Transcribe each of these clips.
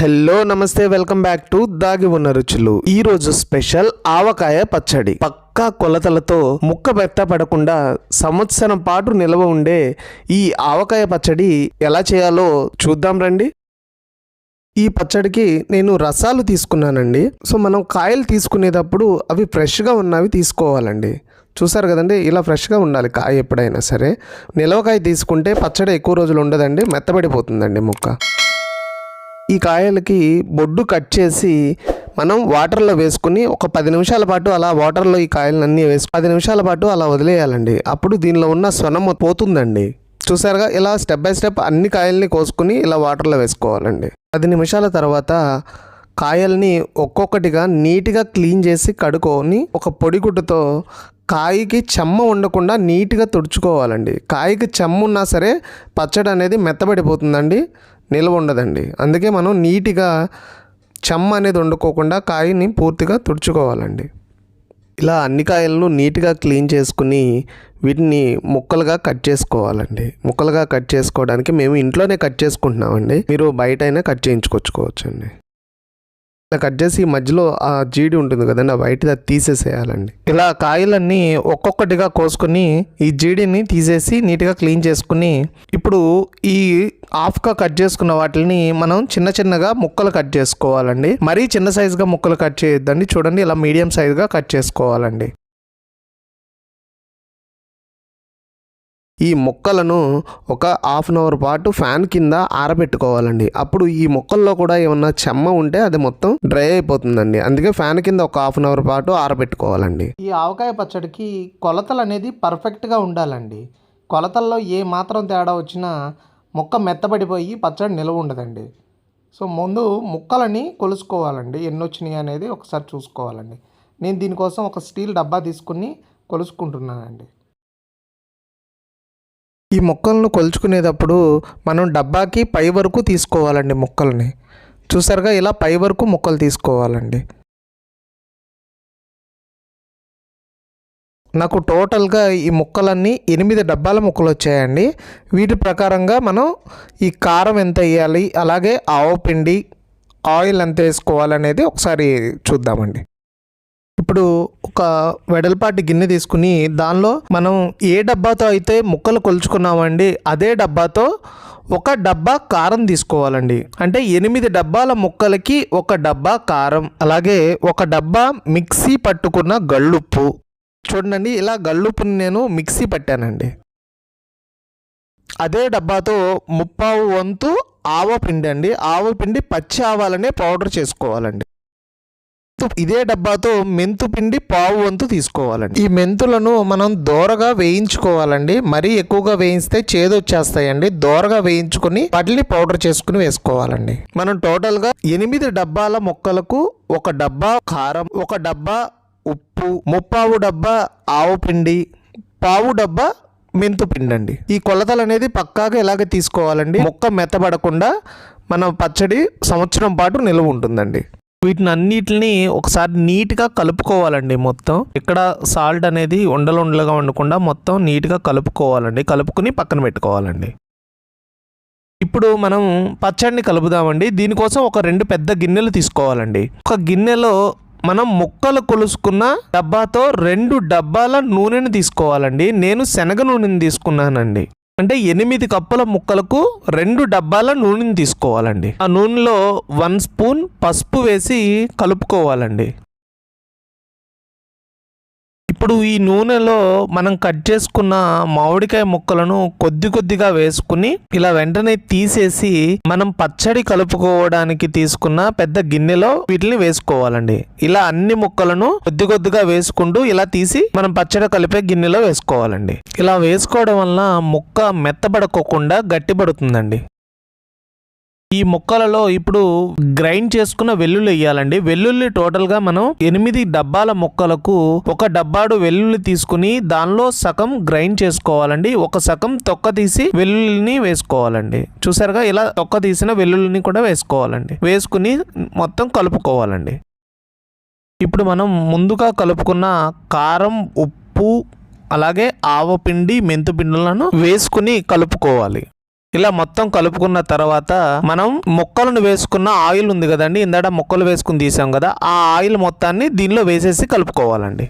Hello నమస్తే welcome back to దాగి ఉన్న రుచులు. ఈ రోజు స్పెషల్ ఆవకాయ పచ్చడి. పక్కా కొలతలతో ముక్క పడకుండా సంవత్సరం పాటు నిల్వ ఉండే ఈ ఆవకాయ పచ్చడి ఎలా చేయాలో చూద్దాం రండి. ఈ పచ్చడికి నేను రసాలు తీసుకున్నానండి. సో మనం కాయలు తీసుకునేటప్పుడు అవి ఫ్రెష్గా ఉన్నవి తీసుకోవాలండి. చూసారు కదండి ఇలా ఫ్రెష్గా ఉండాలి కాయ ఎప్పుడైనా సరే. నిలవకాయ తీసుకుంటే పచ్చడి ఎక్కువ రోజులు ఉండదండి మెత్తబడిపోతుందండి ముక్క. ఈ కాయలకి బొడ్డు కట్ చేసి మనం వాటర్లో వేసుకుని ఒక పది నిమిషాల పాటు అలా వాటర్లో ఈ కాయలన్నీ వేసి పది నిమిషాల పాటు అలా వదిలేయాలండి. అప్పుడు దీనిలో ఉన్న స్వనం పోతుందండి. చూసారుగా? ఇలా స్టెప్ బై స్టెప్ అన్ని కాయల్ని కోసుకుని ఇలా వాటర్లో వేసుకోవాలండి. పది నిమిషాల తర్వాత కాయల్ని ఒక్కొక్కటిగా నీట్గా క్లీన్ చేసి కడుక్కొని ఒక పొడిగుడ్డతో కాయకి చెమ్మ ఉండకుండా నీట్గా తుడుచుకోవాలండి. కాయకి చెమ్మ ఉన్నా సరే పచ్చడి అనేది మెత్తబడిపోతుందండి. నిల్వ ఉండదండి. అందుకే మనం నీట్గా చెమ్మ అనేది వండుకోకుండా కాయని పూర్తిగా తుడుచుకోవాలండి. ఇలా అన్ని కాయలను నీట్గా క్లీన్ చేసుకుని వీటిని ముక్కలుగా కట్ చేసుకోవాలండి. ముక్కలుగా కట్ చేసుకోవడానికి మేము ఇంట్లోనే కట్ చేసుకుంటున్నామండి. మీరు బయట అయినా కట్ చేయించుకొచ్చుకోవచ్చండి. ఇలా కట్ చేసి మధ్యలో ఆ జీడి ఉంటుంది కదండి ఆ వైట్ అది తీసేసేయాలండి. ఇలా కాయలన్నీ ఒక్కొక్కటిగా కోసుకొని ఈ జీడిని తీసేసి నీట్గా క్లీన్ చేసుకుని ఇప్పుడు ఈ హాఫ్గా కట్ చేసుకున్న వాటిని మనం చిన్న చిన్నగా ముక్కలు కట్ చేసుకోవాలండి. మరీ చిన్న సైజుగా ముక్కలు కట్ చేయొద్దండి. చూడండి ఇలా మీడియం సైజుగా కట్ చేసుకోవాలండి. ఈ మొక్కలను ఒక హాఫ్ అన్ అవర్ పాటు ఫ్యాన్ కింద ఆరబెట్టుకోవాలండి. అప్పుడు ఈ మొక్కల్లో కూడా ఏమన్నా చెమ్మ ఉంటే అది మొత్తం డ్రై అయిపోతుందండి. అందుకే ఫ్యాన్ కింద ఒక హాఫ్ అన్ అవర్ పాటు ఆరబెట్టుకోవాలండి. ఈ ఆవకాయ పచ్చడికి కొలతలు అనేది పర్ఫెక్ట్గా ఉండాలండి. కొలతల్లో ఏ మాత్రం తేడా వచ్చినా మొక్క మెత్తబడిపోయి పచ్చడి నిలవ ఉండదండి. సో ముందు ముక్కలని కొలుసుకోవాలండి. ఎన్ని వచ్చినాయి అనేది ఒకసారి చూసుకోవాలండి. నేను దీనికోసం ఒక స్టీల్ డబ్బా తీసుకుని కొలుసుకుంటున్నానండి. ఈ మొక్కలను కొలుచుకునేటప్పుడు మనం డబ్బాకి పై వరకు తీసుకోవాలండి మొక్కల్ని. చూసారుగా ఇలా పై వరకు మొక్కలు తీసుకోవాలండి. నాకు టోటల్గా ఈ ముక్కలన్నీ ఎనిమిది డబ్బాల ముక్కలు వచ్చాయండి. వీటి ప్రకారంగా మనం ఈ కారం ఎంత వేయాలి అలాగే ఆవపిండి ఆయిల్ ఎంత వేసుకోవాలనేది ఒకసారి చూద్దామండి. ఇప్పుడు ఒక వెడల్పాటి గిన్నె తీసుకుని దానిలో మనం ఏ డబ్బాతో అయితే ముక్కలు కొలుచుకున్నామండి అదే డబ్బాతో ఒక డబ్బా కారం తీసుకోవాలండి. అంటే ఎనిమిది డబ్బాల ముక్కలకి ఒక డబ్బా కారం అలాగే ఒక డబ్బా మిక్సీ పట్టుకున్న గళ్ళుప్పు. చూడండి ఇలా గళ్ళుప్పుని నేను మిక్సీ పట్టానండి. అదే డబ్బాతో ముప్పావు వంతు ఆవ పిండి అండి. ఆవ పిండి పచ్చి ఆవాలనే పౌడర్ చేసుకోవాలండి. ఇదే డబ్బాతో మెంతు పిండి పావు వంతు తీసుకోవాలండి. ఈ మెంతులను మనం దోరగా వేయించుకోవాలండి. మరీ ఎక్కువగా వేయిస్తే చేదు వచ్చేస్తాయండి దోరగా వేయించుకుని వాటిని పౌడర్ చేసుకుని వేసుకోవాలండి. మనం టోటల్గా ఎనిమిది డబ్బాల మొక్కలకు ఒక డబ్బా కారం ఒక డబ్బా ఉప్పు ముప్పావు డబ్బా ఆవు పిండి పావు డబ్బా మెంతు పిండి అండి ఈ కొలతలు అనేది పక్కాగా ఇలాగే తీసుకోవాలండి? మొక్క మెత్తబడకుండా మన పచ్చడి సంవత్సరం పాటు నిల్వ ఉంటుందండి. వీటిని అన్నిటిని ఒకసారి నీట్గా కలుపుకోవాలండి మొత్తం. ఇక్కడ సాల్ట్ అనేది ఉండలు ఉండలుగా ఉండకుండా మొత్తం నీట్గా కలుపుకోవాలండి. కలుపుకుని పక్కన పెట్టుకోవాలండి. ఇప్పుడు మనం పచ్చడిని కలుపుదామండి. దీనికోసం ఒక రెండు పెద్ద గిన్నెలు తీసుకోవాలండి. ఒక గిన్నెలో మనం ముక్కలు కొలుసుకున్న డబ్బాతో రెండు డబ్బాల నూనెను తీసుకోవాలండి. నేను శనగ నూనెని తీసుకున్నానండి. అంటే ఎనిమిది కప్పుల ముక్కలకు రెండు డబ్బాల నూనెని తీసుకోవాలండి. ఆ నూనెలో వన్ స్పూన్ పసుపు వేసి కలుపుకోవాలండి. ఇప్పుడు ఈ నూనెలో మనం కట్ చేసుకున్న మామిడికాయ ముక్కలను కొద్ది కొద్దిగా వేసుకుని ఇలా వెంటనే తీసేసి మనం పచ్చడి కలుపుకోవడానికి తీసుకున్న పెద్ద గిన్నెలో వీటిని వేసుకోవాలండి. ఇలా అన్ని ముక్కలను కొద్ది కొద్దిగా వేసుకుంటూ ఇలా తీసి మనం పచ్చడి కలిపే గిన్నెలో వేసుకోవాలండి. ఇలా వేసుకోవడం వల్ల ముక్క మెత్తబడకోకుండా గట్టిపడుతుందండి. ఈ ముక్కలలో ఇప్పుడు గ్రైండ్ చేసుకున్న వెల్లుల్లి వేయాలండి. వెల్లుల్లి టోటల్గా మనం ఎనిమిది డబ్బాల ముక్కలకు ఒక డబ్బాడు వెల్లుల్లి తీసుకుని దానిలో సగం గ్రైండ్ చేసుకోవాలండి. ఒక సగం తొక్క తీసి వెల్లుల్లిని వేసుకోవాలండి. చూసారుగా ఇలా తొక్క తీసిన వెల్లుల్లిని కూడా వేసుకోవాలండి. వేసుకుని మొత్తం కలుపుకోవాలండి. ఇప్పుడు మనం ముందుగా కలుపుకున్న కారం ఉప్పు అలాగే ఆవపిండి మెంతుపిండులను వేసుకుని కలుపుకోవాలి. ఇలా మొత్తం కలుపుకున్న తర్వాత మనం మొక్కలను వేసుకున్న ఆయిల్ ఉంది కదండి ఇందాక మొక్కలు వేసుకుని తీసాం కదా ఆ ఆయిల్ మొత్తాన్ని దీనిలో వేసేసి కలుపుకోవాలండి.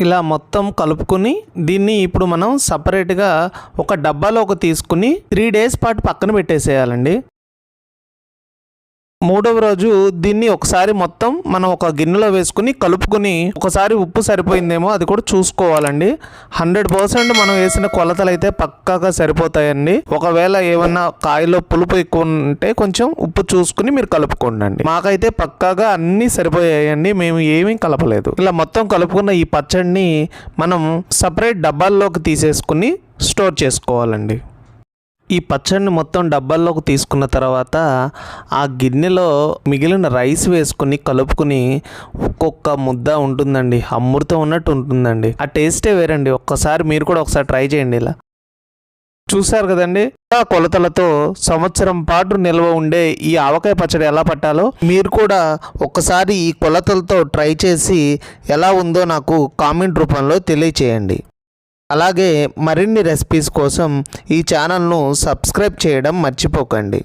ఇలా మొత్తం కలుపుకుని దీన్ని ఇప్పుడు మనం సపరేట్గా ఒక డబ్బాలోకి తీసుకుని త్రీ డేస్ పాటు పక్కన పెట్టేసేయాలండి. మూడవ రోజు దీన్ని ఒకసారి మొత్తం మనం ఒక గిన్నెలో వేసుకుని కలుపుకుని ఒకసారి ఉప్పు సరిపోయిందేమో అది కూడా చూసుకోవాలండి. హండ్రెడ్ పర్సెంట్ మనం వేసిన కొలతలు అయితే పక్కాగా సరిపోతాయండి. ఒకవేళ ఏమన్నా కాయలో పులుపు ఎక్కువ ఉంటే కొంచెం ఉప్పు చూసుకుని మీరు కలుపుకోండి మాకైతే పక్కాగా అన్నీ సరిపోయాయండి. మేము ఏమీ కలపలేదు. ఇలా మొత్తం కలుపుకున్న ఈ పచ్చడిని మనం సపరేట్ డబ్బాల్లోకి తీసేసుకుని స్టోర్ చేసుకోవాలండి. ఈ పచ్చడిని మొత్తం డబ్బాల్లోకి తీసుకున్న తర్వాత ఆ గిన్నెలో మిగిలిన రైస్ వేసుకుని కలుపుకుని ఒక్కొక్క ముద్ద ఉంటుందండి. అమృతం ఉన్నట్టు ఉంటుందండి. ఆ టేస్టే వేరండి. ఒక్కసారి మీరు కూడా ఒకసారి ట్రై చేయండి ఇలా. చూశారు కదండి? ఆ కొలతలతో సంవత్సరం పాటు నిల్వ ఉండే ఈ ఆవకాయ పచ్చడి ఎలా పట్టాలో మీరు కూడా ఒక్కసారి ఈ కొలతలతో ట్రై చేసి ఎలా ఉందో నాకు కామెంట్ రూపంలో తెలియచేయండి. అలాగే మరిన్ని రెసిపీస్ కోసం ఈ ఛానల్ను సబ్స్క్రైబ్ చేయడం మర్చిపోకండి.